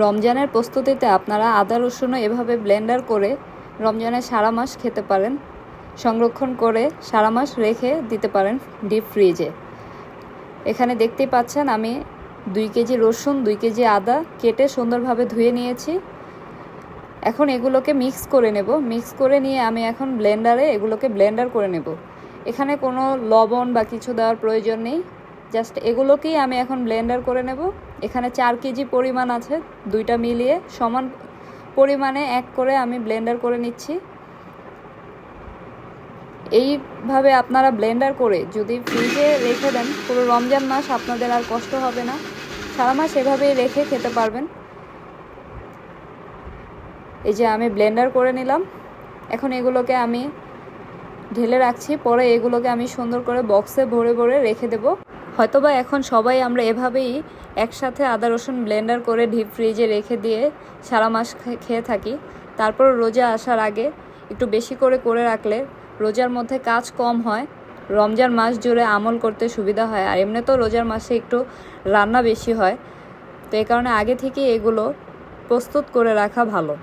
রমজানের প্রস্তুতিতে আপনারা আদা, রসুনও এভাবে ব্লেন্ডার করে রমজানের সারা মাস খেতে পারেন। সংরক্ষণ করে সারা মাস রেখে দিতে পারেন ডিপ ফ্রিজে। এখানে দেখতেই পাচ্ছেন আমি দুই কেজি রসুন, দুই কেজি আদা কেটে সুন্দরভাবে ধুয়ে নিয়েছি। এখন এগুলোকে মিক্স করে নেব। মিক্স করে নিয়ে আমি এখন ব্লেন্ডারে এগুলোকে ব্লেন্ডার করে নেব। এখানে কোনো লবণ বা কিছু দেওয়ার প্রয়োজন নেই। জাস্ট এগুলোকেই আমি এখন ব্লেন্ডার করে নেব। এখানে চার কেজি পরিমাণ আছে, দুইটা মিলিয়ে সমান পরিমাণে এক করে আমি ব্লেন্ডার করে নিচ্ছি। এইভাবে আপনারা ব্লেন্ডার করে যদি ফ্রিজে রেখে দেন, পুরো রমজান মাস আপনাদের আর কষ্ট হবে না। সারা মাস এভাবেই রেখে খেতে পারবেন। এই যে আমি ব্লেন্ডার করে নিলাম। এখন এগুলোকে আমি ঢেলে রাখছি, পরে এগুলোকে আমি সুন্দর করে বক্সে ভরে ভরে রেখে দেব। হয়তোবা এখন সবাই আমরা এভাবেই একসাথে আদা রসুন ব্লেন্ডার করে ডিপ ফ্রিজে রেখে দিয়ে সারা মাস খেয়ে থাকি। তারপর রোজা আসার আগে একটু বেশি করে করে রাখলে রোজার মধ্যে কাজ কম হয়, রমজান মাস জুড়ে আমল করতে সুবিধা হয়, আর এমনিতেও রোজার মাসে একটু রান্না বেশি হয়। তো এই কারণে আগে থেকে এগুলো প্রস্তুত করে রাখা ভালো।